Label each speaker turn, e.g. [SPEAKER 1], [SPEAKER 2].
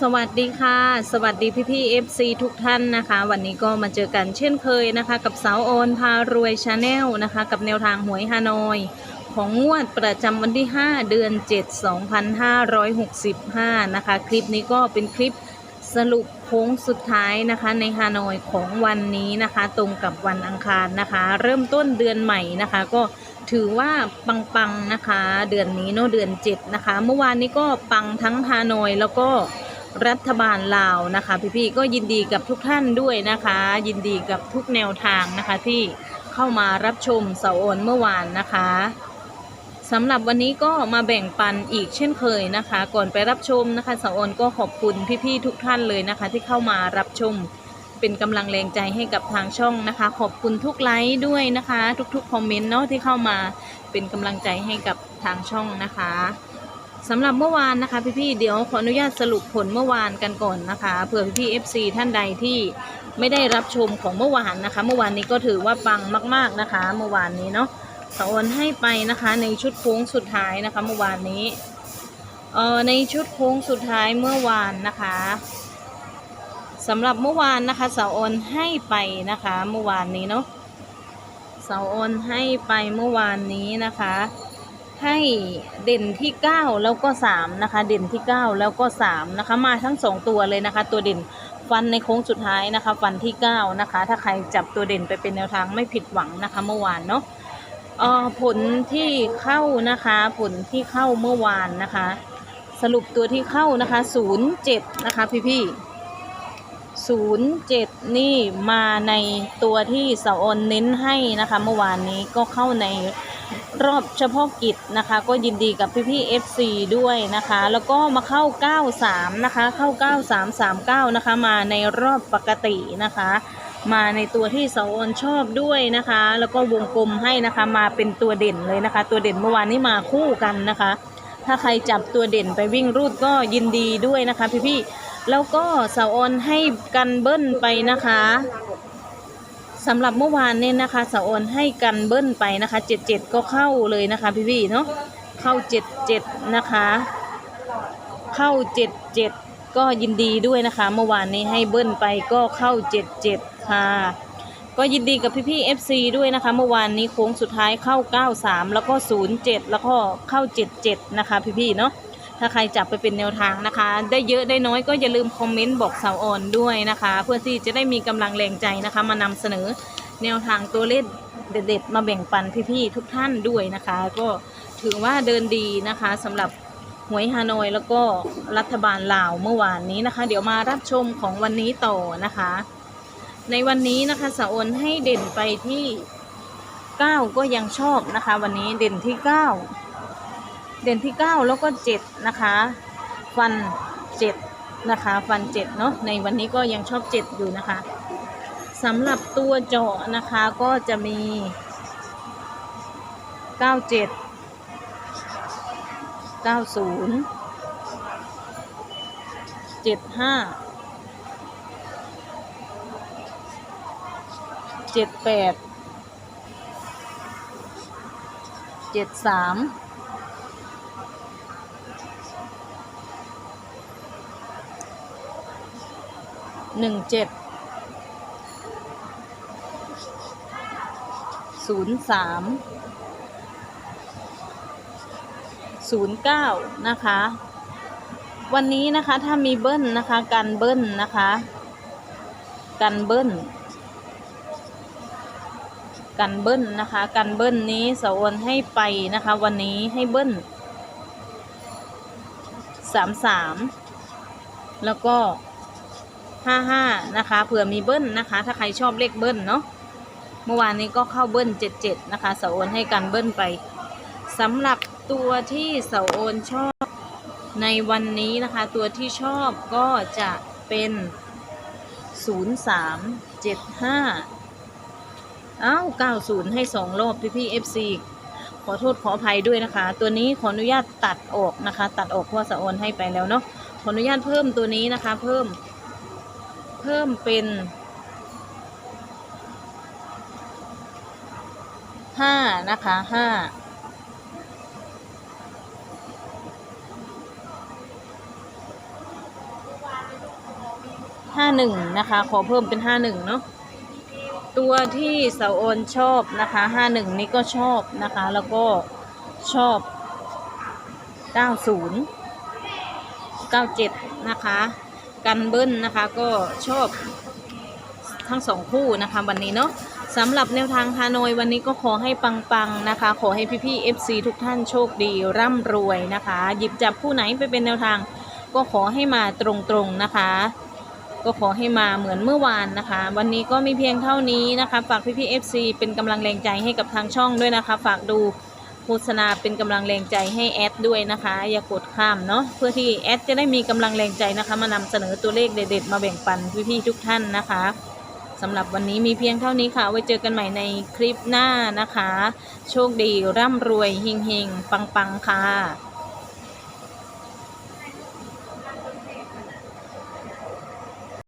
[SPEAKER 1] สวัสดีค่ะ สวัสดีพี่พี่ FC ทุกท่านนะคะ วันนี้ก็มาเจอกันเช่นเคยนะคะ กับสาวโอนพารวยชาแนลนะคะ กับแนวทางหวยฮานอย ของงวดประจำวันที่ 5 เดือน 7 2565 นะคะ คลิปนี้ก็เป็นคลิปสรุปโค้งสุดท้ายนะคะ ในฮานอยของวันนี้นะคะ ตรงกับวันอังคารนะคะ เริ่มต้นเดือนใหม่นะคะ ก็ถือว่าปังๆนะคะ เดือนนี้เนาะเดือน 7 นะคะ เมื่อวานนี้ก็ปังทั้งฮานอยแล้วก็ รัฐบาลลาวนะคะพี่ๆก็ยินดีกับทุกท่านด้วยนะคะ ยินดีกับทุกแนวทางนะคะที่เข้ามารับชมเสาโอนเมื่อวานนะคะสำหรับวันนี้ก็มาแบ่งปันอีกเช่นเคยนะคะ ก่อนไปรับชมนะคะเสาโอนก็ขอบคุณพี่ๆทุกท่านเลยนะคะ ที่เข้ามารับชมเป็นกำลังแรงใจให้กับทางช่องนะคะ ขอบคุณทุกไลค์ด้วยนะคะ ทุกๆคอมเมนต์เนาะที่เข้ามาเป็นกำลังใจให้กับทางช่องนะคะ สำหรับเมื่อวานนะคะพี่ๆเดี๋ยวขออนุญาตสรุปผลเมื่อวานกันก่อนนะคะเผื่อพี่ๆ FC ท่านใดที่ไม่ได้รับชมของเมื่อวานนะคะ เมื่อวานนี้ก็ถือว่าปังมาก ๆนะคะ เมื่อวานนี้เนาะสะออนให้ไปนะคะในชุดโค้งสุดท้ายนะคะ เมื่อวานนี้เอ่อในชุดโค้งสุดท้ายเมื่อวานนะคะสำหรับเมื่อวานนะคะสาวออนให้ไปนะคะ เมื่อวานนี้เนาะสาวออนให้ไปเมื่อวานนี้นะคะ ให้เด่นที่ 9 แล้วก็ 3 นะคะ เด่นที่ 9 แล้วก็ 3 นะคะ มาทั้ง 2 ตัวเลยนะคะ ตัวเด่นฟันในโค้งสุดท้ายนะคะ ฟันที่ 9 นะคะ ถ้าใครจับตัวเด่นไปเป็นแนวทางไม่ผิดหวังนะคะ เมื่อวานเนาะเอ่อผลที่เข้านะคะ ผลที่เข้าเมื่อวานนะคะ สรุปตัวที่เข้านะคะ 07 นะคะพี่ๆ07 นี่มาในตัวที่เสาออนเน้นให้นะคะ เมื่อวานนี้ก็เข้าใน รอบเฉพาะกิจนะคะ ก็ยินดีกับพี่ๆ FC ด้วยนะคะ แล้วก็มาเข้า 93 นะคะ เข้า 9339 นะคะ มาในรอบปกตินะคะ มาในตัวที่เสาอนชอบด้วยนะคะ แล้วก็วงกลมให้นะคะ มาเป็นตัวเด่นเลยนะคะ ตัวเด่นเมื่อวานนี้มาคู่กันนะคะ ถ้าใครจับตัวเด่นไปวิ่งรูดก็ยินดีด้วยนะคะพี่ๆแล้วก็เสาออนให้กันเบิ้ลไปนะคะ สำหรับเมื่อวานเนี่ยนะคะสาออนให้กันเบิ้ลไปนะคะเจ็ดเจ็ดก็เข้าเลยนะคะพี่ๆเนาะเข้าเจ็ดเจ็ดนะคะ เข้าเจ็ดเจ็ดก็ยินดีด้วยนะคะ เมื่อวานนี้ให้เบิ้ลไปก็เข้าเจ็ดเจ็ดค่ะ ก็ยินดีกับพี่ๆ FC ด้วยนะคะ เมื่อวานนี้โค้งสุดท้ายเข้า93แล้วก็07แล้วก็เข้า77นะคะพี่ๆเนาะ ถ้าใครจับไปเป็นแนวทางนะคะ ได้เยอะได้น้อยก็อย่าลืมคอมเมนต์บอกสาวออนด้วยนะคะ เพื่อที่จะได้มีกำลังแรงใจนะคะ มานำเสนอแนวทางตัวเลขเด็ดๆมาแบ่งปันพี่ๆทุกท่านด้วยนะคะ ก็ถือว่าเดินดีนะคะสำหรับหวยฮานอยแล้วก็รัฐบาลลาวเมื่อวานนี้นะคะ เดี๋ยวมารับชมของวันนี้ต่อนะคะ ในวันนี้นะคะสาวออนให้เด่นไปที่ 9 ก็ยังชอบนะคะ วันนี้เด่นที่ 9 เด่นที่ 9 แล้วก็ 7 นะคะ ฟัน 7 นะคะ ฟัน 7 เนาะในวันนี้ก็ยังชอบ 7 อยู่นะคะสำหรับตัวเจาะนะคะก็จะมี 97 90 75 78 73 หนึ่งเจ็ดศูนย์สามศูนย์เก้านะคะ วันนี้นะคะถ้ามีเบิ้ลนะคะกันเบิ้ลนะคะกันเบิ้ลกันเบิ้ลนะคะ กันเบิ้ลนี้สาวอนให้ไปนะคะ วันนี้ให้เบิ้ลสามสามแล้วก็ ห้าห้านะคะ เผื่อมีเบิ้ลนะคะ ถ้าใครชอบเลขเบิ้ลเนาะ เมื่อวานนี้ก็เข้าเบิ้ลเจ็ดเจ็ดนะคะเสาวอนให้กันเบิ้ลไปสำหรับตัวที่เสาวอนชอบในวันนี้นะคะ ตัวที่ชอบก็จะเป็นศูนย์สามเจ็ดห้าอ้าว90 ให้ 2 รอบพี่พี่ FC ขอโทษขออภัยด้วยนะคะ ตัวนี้ขออนุญาตตัดออกนะคะ ตัดออกเพราะว่าสะออนให้ไปแล้วเนาะขออนุญาตเพิ่มตัวนี้นะคะ เพิ่ม เพิ่มเป็น5นะคะ5ห้าหนึ่งนะคะ ขอเพิ่มเป็นห้าหนึ่งเนาะตัวที่เสาโอนชอบนะคะห้าหนึ่งนี่ก็ชอบนะคะ แล้วก็ชอบเก้าศูนย์เก้าเจ็ดนะคะ กันเบิ้ลนะคะ ก็ชอบทั้งสองคู่นะคะ วันนี้เนาะสำหรับแนวทางฮานอยวันนี้ก็ขอให้ปังๆนะคะ ขอให้พี่ๆ FC ทุกท่านโชคดีร่ำรวยนะคะ หยิบจับคู่ไหนไปเป็นแนวทาง ก็ขอให้มาตรงๆนะคะ ก็ขอให้มาเหมือนเมื่อวานนะคะ วันนี้ก็มีเพียงเท่านี้นะคะ ฝากพี่ๆ FC เป็นกำลังแรงใจให้กับทางช่องด้วยนะคะ ฝากดู โฆษณาเป็นกำลังแรงใจให้แอดด้วยนะคะ อย่ากดข้ามเนาะเพื่อที่แอดจะได้มีกำลังแรงใจนะคะ มานำเสนอตัวเลขเด็ดๆมาแบ่งปันพี่ๆทุกท่านนะคะสำหรับวันนี้มีเพียงเท่านี้ค่ะ ไว้เจอกันใหม่ในคลิปหน้านะคะ โชคดีร่ำรวยเฮงๆปังๆค่ะ